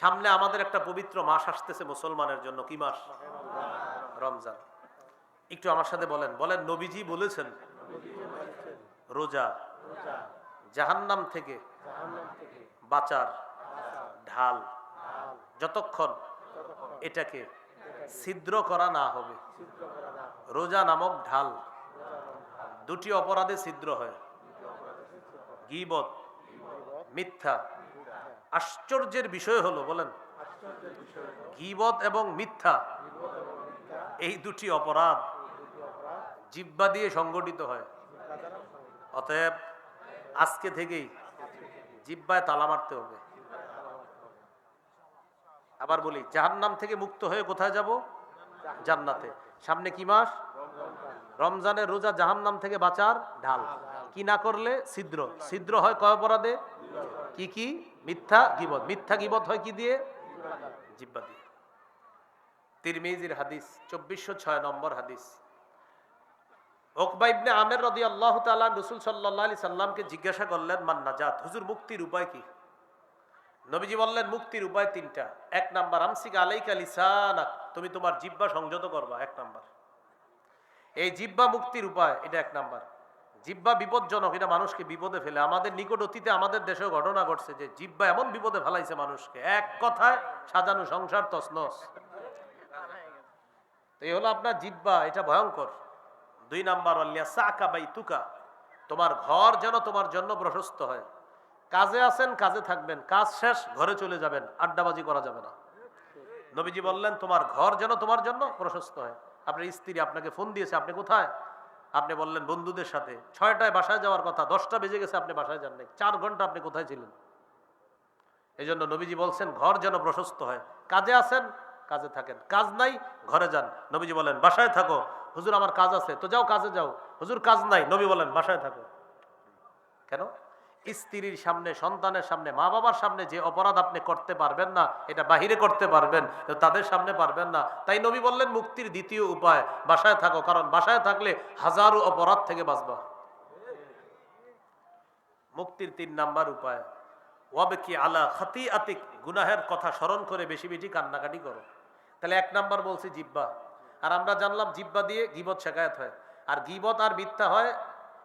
সামনে আমাদের একটা পবিত্র মাস আসতেছে মুসলমানের জন্য, কি মাস? রমজান। একটু আমার সাথে বলেন। বলেন, নবীজি বলেছেন, রোজা জাহান্নাম থেকে বাঁচার ঢাল। যতক্ষণ এটাকে ছিদ্র করা না হবে, রোজা নামক ঢাল দুটি অপরাধে ছিদ্র হয়। গিবত, মিথ্যা আশ্চর্যের বিষয় হলো, বলেন। গিবত এবং মিথ্যা, এই দুটি অপরাধ জিব্বা দিয়ে সংগঠিত হয়। অতএব আজকে থেকেই জিব্বায় তালা মারতে হবে। আবার বলি, জাহান্নাম থেকে মুক্ত হয়ে কোথায় যাব? জান্নাতে। সামনে কি মাস? রমজানের রোজা জাহান্নাম থেকে বাঁচার ঢাল। কি না করলে? ছিদ্র। ছিদ্র হয় কয় অপরাধে? কি কি? মিথ্যা গিবত। মিথ্যা গিবত হয় কি দিয়ে? জিব্বা দিয়ে। তিরমিজির হাদিস, চব্বিশশো ছয় নম্বর হাদিস। ওকবা ইবনে আমের রদি আল্লাহ তালা রসুল সাল্লাহ আলি সাল্লামকে জিজ্ঞাসা করলেন, মান নাজাত? হুজুর, মুক্তির উপায় কি? নবীজি বললেন, মুক্তির উপায় তিনটা। এক নাম্বার, আমসিক আলাইকা লিসানাক। তুমি তোমার জিব্বা সংযত করবা, এক নাম্বার। এই জিব্বা মুক্তির উপায়, এটা এক নাম্বার। জিব্বা বিপজ্জনক, এটা মানুষকে বিপদে ফেলে। আমাদের নিকট অতীতে আমাদের দেশেও ঘটনা ঘটছে যে জিব্বা এমন বিপদে ফেলাইছে মানুষকে, এক কথায় সাজানো সংসার তসনস এই হলো আপনার জিব্বা এটা ভয়ঙ্কর। দুই নাম্বার সাকা বাই তুকা তোমার ঘর যেন তোমার জন্য প্রশস্ত হয়। কাজে আছেন, কাজে থাকবেন, কাজ শেষ, ঘরে চলে যাবেন, আড্ডাবাজি করা যাবে না। নবীজি বললেন, তোমার ঘর যেন তোমার জন্য প্রশস্ত হয়। আপনার স্ত্রী আপনাকে ফোন দিয়েছে, আপনি কোথায়? আপনি বললেন বন্ধুদের সাথে। ছয়টায় বাসায় যাওয়ার কথা, দশটা বেজে গেছে আপনি বাসায় যান নাই। চার ঘণ্টা আপনি কোথায় ছিলেন? এই জন্য নবীজি বলছেন, ঘর যেন প্রশস্ত হয়। কাজে আছেন? কাজে থাকেন। কাজ নাই? ঘরে যান। নবীজি বলেন, বাসায় থাকো। হুজুর, আমার কাজ আছে। তো যাও, কাজে যাও। হুজুর, কাজ নাই। নবী বলেন, বাসায় থাকো। কেন? স্ত্রীর সামনে, সন্তানের সামনে মা বাবার সামনে যে অপরাধ আপনি করতে পারবেন না, এটা বাহিরে করতে পারবেন তাদের সামনে পারবেন না। তাই নবী বললেন, মুক্তির দ্বিতীয় উপায় বাসায় থাকো, কারণ বাসায় থাকলে হাজারো অপরাধ থেকে বাঁচবা। মুক্তির তিন নাম্বার উপায় ওয়াবে কি আলা খাতি আতিক গুনাহের কথা স্মরণ করে বেশি বেশি কান্নাকাটি করো। তাহলে এক নাম্বার বলছি জিব্বা আর আমরা জানলাম জিব্বা দিয়ে গিবত শেখায়ত হয়। আর গিবত আর মিথ্যা হয়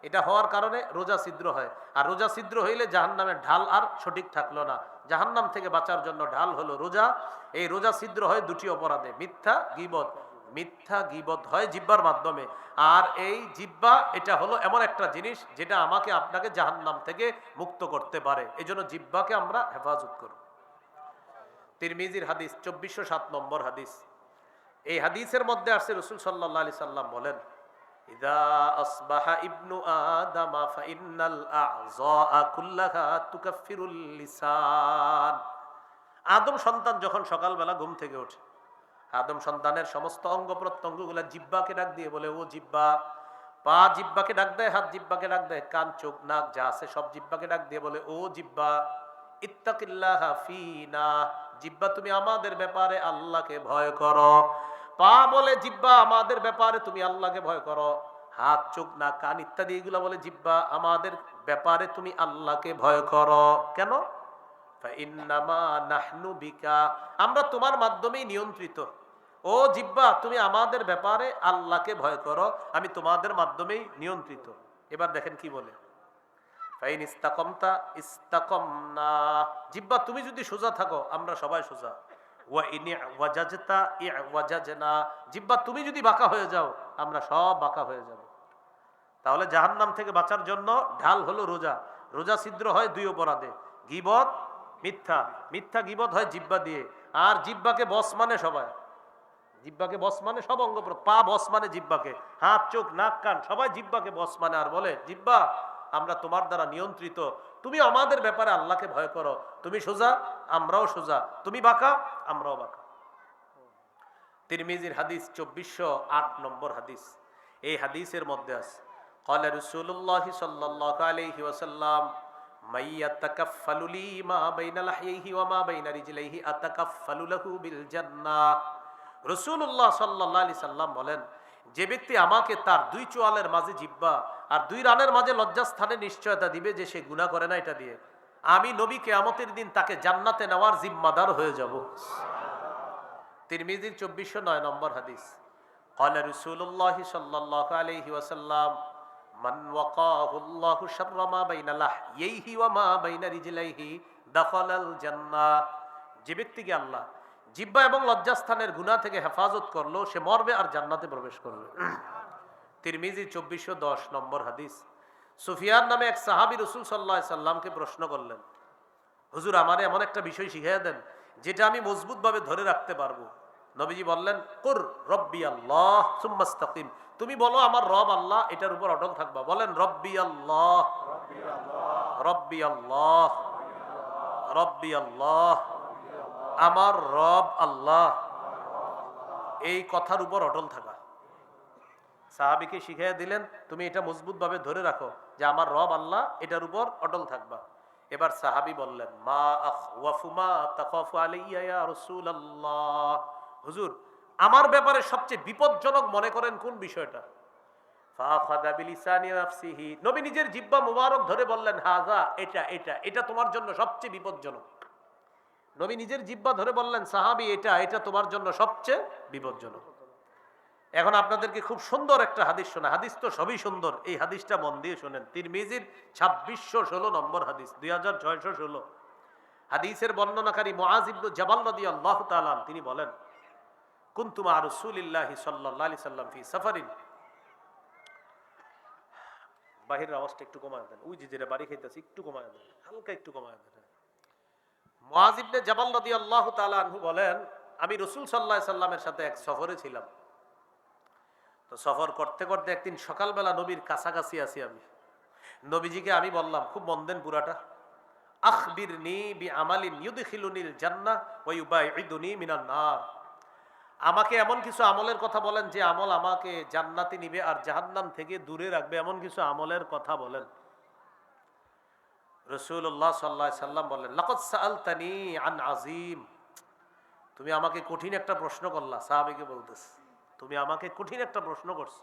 এটা হওয়ার কারণে রোজা ছিদ্র হয়। আর রোজা ছিদ্র হইলে জাহান্নামের ঢাল আর সঠিক থাকল না। জাহান্নাম থেকে বাঁচার জন্য ঢাল হলো রোজা। এই রোজা ছিদ্র হয় দুটি অপরাধে, মিথ্যা, গিবত। মিথ্যা, গিবত হয় জিব্বার মাধ্যমে। আর এই জিব্বা এটা হলো এমন একটা জিনিস যেটা আমাকে আপনাকে জাহান্নাম থেকে মুক্ত করতে পারে। এই জন্য জিব্বাকে আমরা হেফাজত করব। তিরমিজির হাদিস, চব্বিশশো সাত নম্বর হাদিস। এই হাদিসের মধ্যে আসছে রসুল সাল্লাহ আলি সাল্লাম বলেন ইদা আসবাহা ইবনু আদামা ফাইন্নাল আযা কুল্লাহা তুকাফিরুল লিসান। আদম সন্তান যখন সকালবেলা ঘুম থেকে ওঠে, আদম সন্তানের সমস্ত অঙ্গ প্রত্যঙ্গগুলা জিব্বাকে ডাক দিয়ে বলে, ও জিব্বা পা জিব্বাকে ডাক দেয় হাত জিব্বাকে ডাক দেয় কান, চোখ, নাক, যা আছে সব জিব্বাকে ডাক দিয়ে বলে, ও জিব্বা ইত্তাকিল্লাহ ফিনা জিব্বা তুমি আমাদের ব্যাপারে আল্লাহকে ভয় করো। পা বলে জিব্বা, আমাদের ব্যাপারে তুমি আল্লাহকে ভয় করো। হাত, চোখ না কান ইত্যাদি এগুলা বলে জিব্বা, আমাদের ব্যাপারে তুমি আল্লাহকে ভয় করো। কেন? আমরা তোমার মাধ্যমেই নিয়ন্ত্রিত। ও জিব্বা, তুমি আমাদের ব্যাপারে আল্লাহকে ভয় করো, আমি তোমাদের মাধ্যমেই নিয়ন্ত্রিত। এবার দেখেন কি বলে। ইস্তাকমতা ইস্তাকমনা। জিব্বা, তুমি যদি সোজা থাকো, আমরা সবাই সোজা। জিব্বা, তুমি যদি বাঁকা হয়ে যাও, আমরা সব বাঁকা হয়ে যাব। তাহলে জাহান্নাম থেকে বাঁচার জন্য ঢাল হলো রোজা। রোজা ছিদ্র হয় দুই অপরাধে। গিবত, মিথ্যা। মিথ্যা গিবত হয় জিব্বা দিয়ে। আর জিব্বাকে বস মানে সবাই। জিব্বাকে বস মানে সব অঙ্গ পা বস মানে জিব্বাকে। হাত, চোখ, নাক, কান, সবাই জিব্বাকে বস মানে। আর বলে, জিব্বা আমরা তোমার দ্বারা নিয়ন্ত্রিত তুমি আমাদের ব্যাপারে আল্লাহকে ভয় করো তুমি সোজা আমরাও সোজা তুমি বাঁকা আমরাও বাঁকা তিরমিজির হাদিস চব্বিশশো আট নম্বর হাদিস এই হাদিসের মধ্যে আছে قال رسول الله صلى الله عليه وسلم من يتكفل لي ما بين لحييه وما بين رجليه أتكفل له بالجنة রসুল্লাহ সাল্লাহ আলি সাল্লাম বলেন যে ব্যক্তি আমাকে তার দুই চোয়ালের মাঝে জিব্বা আর দুই রানের মাঝে লজ্জাস্থানে নিশ্চয়তা দিবে যে সে গুণা করে না এটা দিয়ে আমি নবী কেয়ামতের দিন তাকে জান্নাতে নেওয়ার জিম্মাদার হয়ে যাব তিরমিজির চব্বিশশো নয় নম্বর হাদিস قال رسول الله صلى الله عليه وسلم من وقاه الله شر ما بين لحييه وما بين رجليه دخل الجنة যে ব্যক্তিকে আল্লাহ জিব্বা এবং লজ্জাস্থানের গুনাহ থেকে হেফাজত করল, সে মরবে আর জান্নাতে প্রবেশ করবে। তিরমিজি চব্বিশশো দশ নম্বর হাদিস। সুফিয়ান নামে এক সাহাবি রসুল সাল্লাহ সাল্লামকে প্রশ্ন করলেন, হুজুর, আমারে এমন একটা বিষয় শিখিয়ে দেন, যেটা আমি মজবুতভাবে ধরে রাখতে পারব। নবীজি বললেন, কুর রব্বি আল্লাহ সুম্মাস্তাকিম তুমি বলো, আমার রব আল্লাহ, এটার উপর অটল থাকবা। বলেন, রব্বি আল্লাহ। রব্বি আল্লাহ। রব্বি আল্লাহ। আমার রব আল্লাহ। এই কথার উপর অটল থাকা। সাহাবিকে শিখিয়ে দিলেন, তুমি এটা মজবুতভাবে ধরে রাখো যে আমার রব আল্লাহ এটার উপর অটল থাকবা। এবার সাহাবি বললেন, মা আলাইয়া ইয়া হুজুর, আমার ব্যাপারে সবচেয়ে বিপজ্জনক মনে করেন কোন বিষয়টা? নবী নিজের জিব্বা মুবারক ধরে বললেন হাজা এটা এটা এটা তোমার জন্য সবচেয়ে বিপজ্জনক। নবী নিজের জিব্বা ধরে বললেন, সাহাবি, এটা এটা তোমার জন্য সবচেয়ে বিপজ্জনক। এখন আপনাদেরকে খুব সুন্দর একটা হাদিস শোনা। হাদিস তো সবই সুন্দর। এই হাদিসটা মন দিয়ে শোনেন। তিরমিজির ছাব্বিশশো ষোলো নম্বর হাদিস, দুই হাজার ছয়শো ষোলো। হাদিসের বর্ণনাকারী মোয়াজিবু জবাল নদী আল্লাহ তালাম তিনি বলেন কুন্তুমা রসুলিল্লাহি সাল্লাহ আলি সাল্লাম ফি সাফারিন। বাহিরের আওয়াজটা একটু কমায় দেন। ওই যে যেটা বাড়ি খাইতেছি, একটু কমায় দেন। হালকা একটু কমায় দেন। মোয়াজিবনে জবাল নদী আল্লাহ তালু বলেন, আমি রসুল সাল্লাহ সাল্লামের সাথে এক সফরে ছিলাম। তো সফর করতে করতে একদিন সকালবেলা নবীর কাছাকাছি আছি আমি। নবীজিকে আমি বললাম, খুব মন দেন পুরাটা আখবির নি বি আমালিন ইউদখিলুনিল জান্নাহ ওয়া ইউবাইদুনি মিনান নার। আমাকে এমন কিছু আমলের কথা বলেন, যে আমল আমাকে জান্নাতি নিবে আর জাহান্নাম থেকে দূরে রাখবে, এমন কিছু আমলের কথা বলেন। রসুল্লাহ সাল্লাহ সাল্লাম বললেন লাকত সালতানি আন আজিম তুমি আমাকে কঠিন একটা প্রশ্ন করলা, সাহাবিকে বলতেছ। তুমি আমাকে কঠিন একটা প্রশ্ন করছ।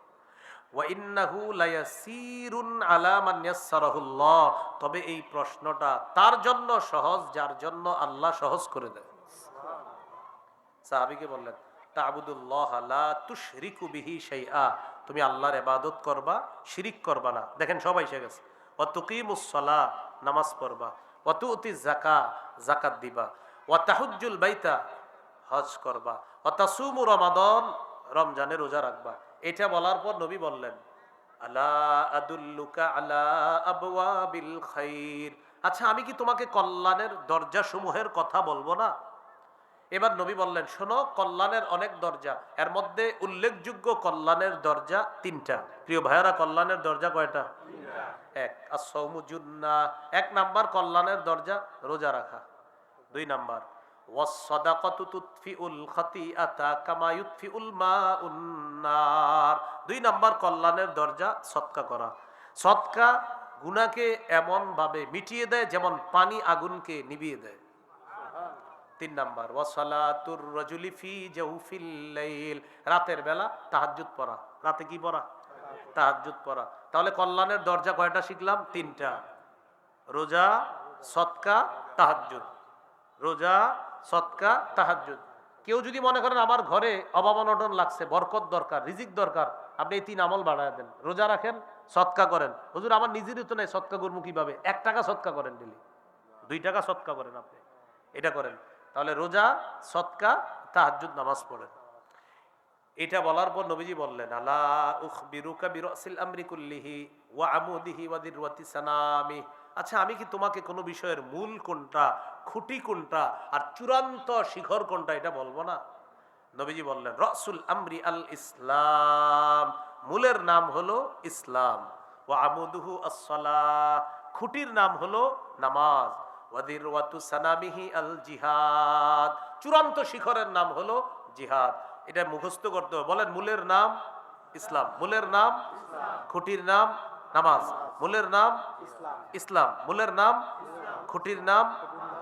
তবে এই প্রশ্নটা তার জন্য সহজ, যার জন্য আল্লাহ সহজ করে দেয়। বললেন তুমি আল্লাহর এবাদত করবা, শিরিক করবা না। দেখেন সবাই এসে গেছে। ওয়া তুকিমুস সালাহ, নামাজ পড়বা। ওয়া তুতি যাকা যাকাত দিবা। ওয়া তাহুজ্জুল বাইতা, হজ করবা। ওয়া তাসুমু রমাদান রমজানের রোজা রাখবা। এটা বলার পর নবী বললেন, আলা আদুল্লুকা আলা আবওয়াবিল খাইর? আচ্ছা আমি কি তোমাকে কল্যাণের দরজা সমূহের কথা বলব না? এবার নবী বললেন, শোনো, কল্যাণের অনেক দরজা। এর মধ্যে উল্লেখযোগ্য কল্যাণের দরজা তিনটা। প্রিয় ভাইয়ারা, কল্যাণের দরজা কয়টা? এক। আসৌমুজুন্না এক নাম্বার, কল্যাণের দরজা, রোজা রাখা। দুই নাম্বার দুই নাম্বার, কল্যাণের দরজা সৎকা করা। সৎকা গুনাহকে এমন ভাবে মিটিয়ে দেয় যেমন পানি আগুনকে নিভিয়ে দেয়। তিন নাম্বার ওয়াসালাতুর রাজুলি ফি জাউফিল লাইল। রাতের বেলা তাহাজ্জুদ পড়া। রাতে কি পড়া? তাহাজ্জুদ পড়া। তাহলে কল্যাণের দরজা কয়টা শিখলাম? তিনটা। রোজা সৎকা তাহাজ্জুদ। রোজা সৎকা তাহাজ্জুদ। কেউ যদি মনে করেন আমার ঘরে অভাব অনটন লাগছে, বরকত দরকার, রিজিক দরকার, আপনি এই তিন আমল বাড়ায় দেন। রোজা রাখেন সৎকা করেন। হুজুর, আমার নিজেরই তো নেই সৎকা করব কীভাবে? এক টাকা সৎকা করেন ডেলি দুই টাকা সৎকা করেন আপনি। এটা করেন। তাহলে রোজা, সৎকা, তাহাজ্জুদ, নামাজ পড়েন। এটা বলার পর নবীজি বললেন, আলা উখবিরুকা বিরাসিল আমরি কুল্লিহি ওয়া আমুদিহি ওয়া সানামি। আচ্ছা আমি কি তোমাকে কোনো বিষয়ের মূল কোনটা, খুঁটি কোনটা আর চূড়ান্ত শিখর কোনটা এটা বলব না? নবীজি বললেন, রসুল আমরি আল ইসলাম। মূলের নাম হলো ইসলাম। ও আমুদুহু আসসালাহ। খুঁটির নাম হলো নামাজ। চূড়ান্ত শিখরের নাম হলো জিহাদ। এটা মুখস্থ করতে হবে। বলেন, মূলের নাম ইসলাম। মূলের নাম খুঁটির নাম নামাজ। মূলের নাম ইসলাম। মূলের নাম খুঁটির নাম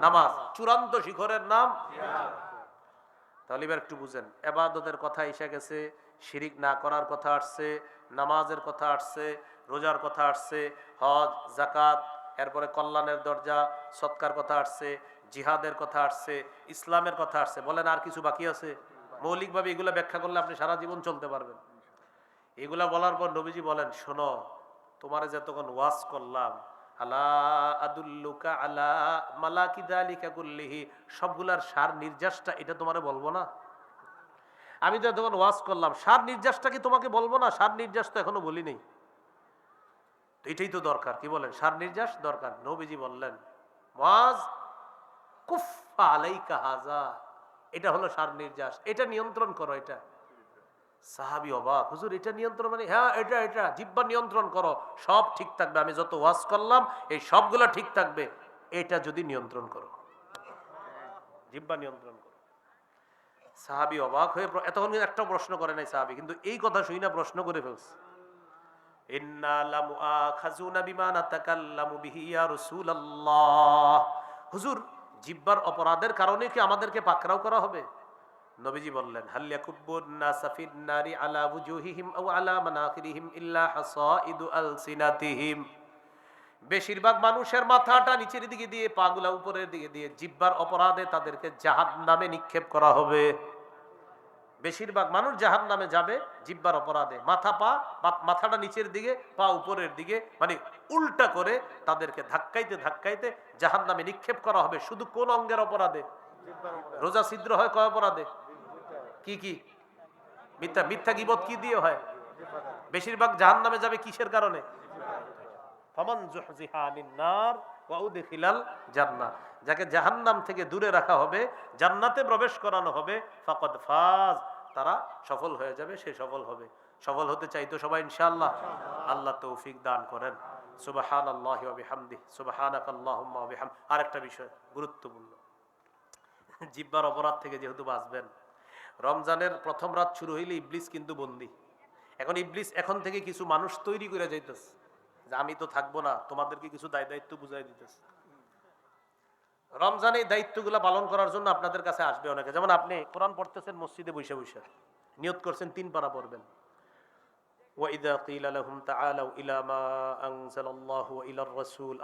নামাজ। চূড়ান্ত শিখরের নাম তাহলে এবার একটু বুঝেন। এবাদতের কথা এসে গেছে, শিরিক না করার কথা আসছে, নামাজের কথা আসছে, রোজার কথা আসছে, হজ জাকাত এরপরে কল্যাণের দরজা, সৎকার কথা আসছে, জিহাদের কথা আসছে, ইসলামের কথা আসছে। বলেন আর কিছু বাকি আছে? মৌলিকভাবে এগুলো ব্যাখ্যা করলে আপনি সারা জীবন চলতে পারবেন। এগুলা বলার পর নবীজি বলেন, শোনো, তোমারে যতক্ষণ ওয়াজ করলাম, আলা আদুল্লুকা আলা মালাকিদা আলিকা গুল্লিহি সবগুলার সার নির্যাসটা, এটা তোমারে বলব না? আমি তো তখন ওয়াজ করলাম, সার নির্যাসটা কি তোমাকে বলব না? সার নির্যাস তো এখনও বলি নেই তো এটাই তো দরকার, কি বলেন? সার নির্যাস দরকার। নবীজি বললেন এটা হলো সার নির্যাস এটা নিয়ন্ত্রণ করো এটা। সাহাবি অবাক, হুজুর, এটা নিয়ন্ত্রণ মানে হ্যাঁ এটা এটা। জিব্বা নিয়ন্ত্রণ করো। সব ঠিক থাকবে। আমি যত ওয়াজ করলাম, এই সবগুলো ঠিক থাকবে। এটা যদি নিয়ন্ত্রণ করো। জিব্বা নিয়ন্ত্রণ করো। সাহাবি অবাক হয়ে এতক্ষণ একটা প্রশ্ন করে নাই সাহাবি, কিন্তু এই কথা শুই না প্রশ্ন করে ফেলছে। হুজুর, জিব্বার অপরাধের কারণে কি আমাদেরকে পাকড়াও করা হবে? নবীজি বললেন বেশিরভাগ মানুষের মাথাটা নিচের দিকে দিয়ে পাগুলা উপরের দিকে দিয়ে জিব্বার অপরাধে তাদেরকে জাহাদ জাহান্নামে নিক্ষেপ করা হবে। বেশিরভাগ মানুষ জাহান নামে যাবে, জিব্বার অপরাধে। মাথা পা মাথাটা নিচের দিকে, পা উপরের দিকে মানে উল্টা করে তাদেরকে ধাক্কাইতে ধাক্কাইতে জাহান নামে নিক্ষেপ করা হবে। শুধু কোন অঙ্গের অপরাধে? রোজা ছিদ্র হয় কয় অপরাধে? কি কি? মিথ্যা মিথ্যা গিবত কি দিয়ে হয়? বেশিরভাগ জাহান নামে যাবে কিসের কারণে? যাকে জাহান্নাম থেকে দূরে রাখা হবে, জান্নাতে প্রবেশ করানো হবে, ফাকাদ ফাজ। তারা সফল হয়ে যাবে, সে সফল হবে। সফল হতে চাইতো সবাই, ইনশাআল্লাহ। আল্লাহ তৌফিক দান করেন। সুবহানাল্লাহি ওয়া বিহামদিহি, সুবহানাকাল্লাহুম্মা ওয়া বিহাম আরেকটা বিষয়, গুরুত্বপূর্ণ। জিব্বার অপরাধ থেকে যেহেতু বাঁচবেন, রমজানের প্রথম রাত শুরু হইলে ইবলিস কিন্তু বন্দি। এখন ইবলিস এখন থেকে কিছু মানুষ তৈরি করে যাইতেছে। যে আমি তো থাকব না, তোমাদেরকে কিছু দায় দায়িত্ব বুঝাই দিতেছে। রমজানে এই দায়িত্বগুলো পালন করার জন্য আপনাদের কাছে আসবে অনেকে। যেমন আপনি কোরআন পড়তেছেন, মসজিদে বসে বসে। নিয়ত করছেন, তিন পারা পড়বেন।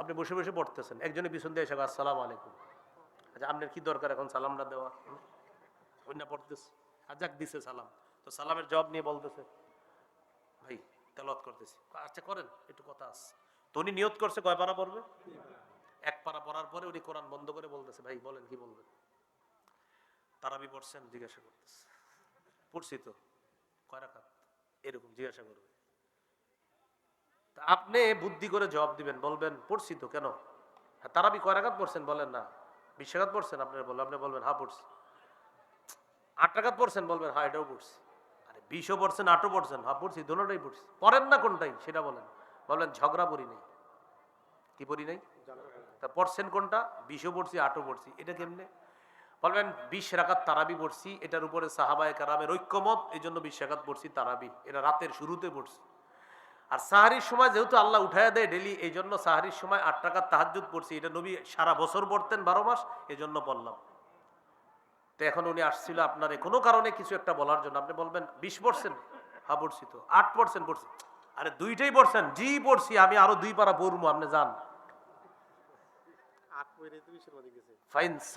আপনি বসে বসে পড়তেছেন। একজনের পিছন দিয়ে এসে আসসালামু আলাইকুম। আচ্ছা আপনার কি দরকার এখন সালামটা দেওয়া? অন্য পড়তেছে। আর যাক, দিছে সালাম। তো সালামের জবাব নিয়ে বলতেছে, ভাই তেলত করতেছি। আচ্ছা করেন, একটু কথা আছে। তো উনি নিয়ত করছে, কয় পারা পড়বে? এক পারা পড়ার পরে উনি কোরআন বন্ধ করে বলতেছে, ভাই, বলেন কি বলবেন? তারাবি পড়ছেন, জিজ্ঞাসা করতেছে। পড়ছি তো। কয় রাখাত এরকম জিজ্ঞাসা করবে। তা আপনি বুদ্ধি করে জবাব দিবেন, বলবেন, পড়ছি তো, কেন? হ্যাঁ তারাবি কয় রাখাত পড়ছেন? বলেন না। বিশ রাখাত পড়ছেন? আপনি বলবেন আপনি বলবেন হ্যাঁ পড়ছি। আট পড়ছেন? বলবেন হ্যাঁ এটাও পড়ছি। আরে, বিশও পড়ছেন, আটও পড়ছেন? হ্যাঁ পড়ছি দোনোটাই পড়ছি। পড়েন না কোনটাই, সেটা বলেন। বলবেন, ঝগড়া পড়ি নাই। কি পড়ি নাই? তা পড়ছেন কোনটা? বিশও পড়ছি, আটও পড়ছি। এটা কেমনে? বলবেন, বিশ রাকাত তারাবি পড়ছি, এটার উপরে সাহাবায় কারামের ঐক্যমত এই জন্য বিশ রাকাত পড়ছি তারাবি। এটা রাতের শুরুতে পড়ছি। আর সাহারির সময় যেহেতু আল্লাহ উঠায় দেয় ডেলি এই জন্য সাহারির সময় আট টাকার তাহাজুদ পড়ছি। এটা নবী সারা বছর পড়তেন বারো মাস এই জন্য বললাম। তো এখন উনি আসছিল আপনার কোনো কারণে কিছু একটা বলার জন্য। আপনি বলবেন, বিশ পড়ছেন? হ্যাঁ পড়ছি তো। আট পড়ছেন, পড়ছি। আরে দুইটাই পড়ছেন? জি, পড়ছি। আমি আরও দুই পারা পড়ব, আপনি যান। বলে বলে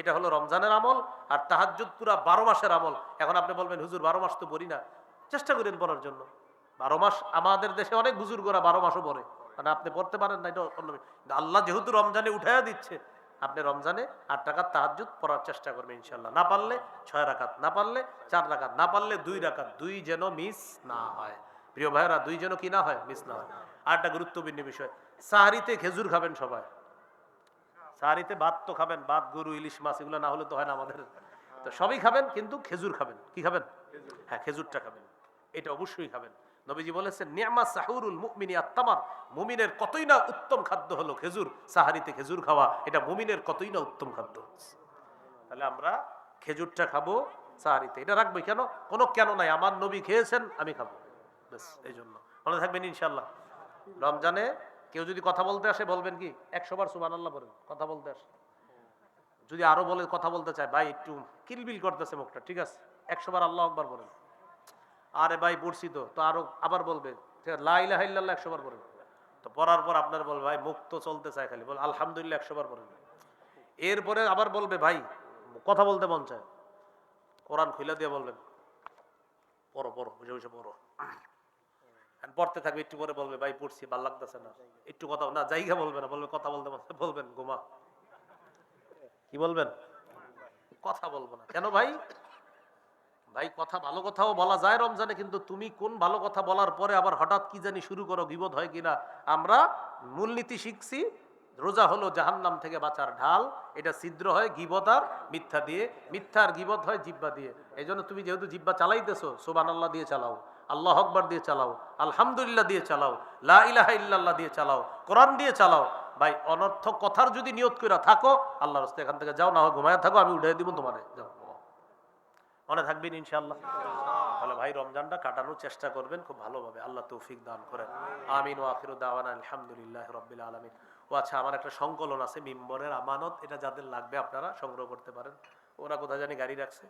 এটা রমজানের আমল, আর তাহাজ্জুদ পুরা বারো মাসের আমল। এখন আপনি বলবেন, হুজুর, বারো মাস তো পড়ি না। চেষ্টা করেন পড়ার জন্য। বারো মাস, আমাদের দেশে অনেক বুজুর্গরা বারো মাসও পড়ে। মানে আপনি পড়তে পারেন না, এটা অন্য আল্লাহ যেহেতু রমজানে উঠাইয়া দিচ্ছে আপনি রমজানে আট টাকার তাহাজুদ পড়ার চেষ্টা করবেন ইনশাল্লাহ না পারলে ছয় রাকাত না পারলে চার রাকাত না পারলে দুই রাকাত দুই যেন মিস না হয়। প্রিয় ভাইয়েরা দুই যেন কি না হয় মিস না হয়। আর একটা গুরুত্বপূর্ণ বিষয় সাহারিতে খেজুর খাবেন সবাই। সাহারিতে ভাত তো খাবেন ভাত গরু ইলিশ মাছ এগুলো না হলে তো হয় না আমাদের। তো সবই খাবেন কিন্তু খেজুর খাবেন। কি খাবেন? হ্যাঁ খেজুরটা খাবেন। এটা অবশ্যই খাবেন। নবীজি বলেছেন, নিয়ামা সাহুরুল মুমিনী আত্মামার মুমিনের কতই না উত্তম খাদ্য হলো খেজুর, সাহারিতে খেজুর খাওয়া, এটা মুমিনের কতই না উত্তম খাদ্য তাহলে আমরা খেজুরটা খাব, সাহারিতে। এটা রাখব কেন? কোনো কেন নাই, আমার নবী খেয়েছেন, আমি খাব। ব্যাস, এই জন্য। মনে থাকবেন ইনশাল্লাহ রমজানে কেউ যদি কথা বলতে আসে, বলবেন কি? একশো বার সুবান আল্লাহ বলেন, কথা বলতে আসে। যদি আরও বলে, কথা বলতে চায়, ভাই, একটু কিলবিল করতেছে মুখটা, ঠিক আছে? একশো বার আল্লাহ আকবার বলেন। আরে ভাই পড়ছি তো তো আরও আবার বলবে লাইলা হাইল্লাহ একশো বার বলেন তো পড়ার পর আপনার বলবে, ভাই, মুখ তো চলতে চায় খালি। বল, আলহামদুলিল্লাহ, একশো বার বলেন এরপরে আবার বলবে, ভাই, কথা বলতে মন চায়। কোরআন খুলে দিয়ে বলবেন পড়ো পড়ো বুঝে বুঝে পড়ো। পড়তে থাকবে, একটু পরে বলবে, ভাই, পড়ছি, ভালো লাগতেছে না। একটু কথা, না জায়গা বলবে না, বলবে, কথা বলতে বলবেন, ঘুমা। কি বলবেন? কথা বলব না। কেন ভাই? ভাই, কথা ভালো কথাও বলা যায় রমজানে, কিন্তু তুমি কোন ভালো কথা বলার পরে আবার হঠাৎ কি জানি শুরু করো, বিপদ হয় কিনা? আমরা মূলনীতি শিখছি, রোজা হলো জাহান্নাম থেকে বাঁচার ঢাল, এটা ছিদ্র হয় গিবত আর মিথ্যা দিয়ে মিথ্যার গিবত হয় জিব্বা দিয়ে। এই তুমি যেহেতু জিব্বা চালাইতেছো সোবান আল্লাহ দিয়ে চালাও, আল্লাহ আকবর দিয়ে চালাও, আলহামদুলিল্লাহ দিয়ে চালাও, লা ইলাহা ইল্লাল্লাহ দিয়ে চালাও, কোরআন দিয়ে চালাও। ভাই, অনর্থক কথার যদি নিয়ত করে থাকো আল্লাহ রাস্তায় এখান থেকে যাও, না হয় ঘুমায় থাকো, আমি উঠে দিব তোমারে। যাও। মনে থাকবেন ইনশাল্লাহ তাহলে ভাই রমজানটা কাটানোর চেষ্টা করবেন, খুব ভালোভাবে। আল্লাহ তৌফিক দান করেন। আমিন ও আখির দাওয়ান আলহামদুলিল্লাহ রব্বিল আলমিন। ও আচ্ছা আমার একটা সংকলন আছে, মিম্বরের আমানত। এটা যাদের লাগবে আপনারা সংগ্রহ করতে পারেন। ওরা কোথায় জানি গাড়ি রাখছে।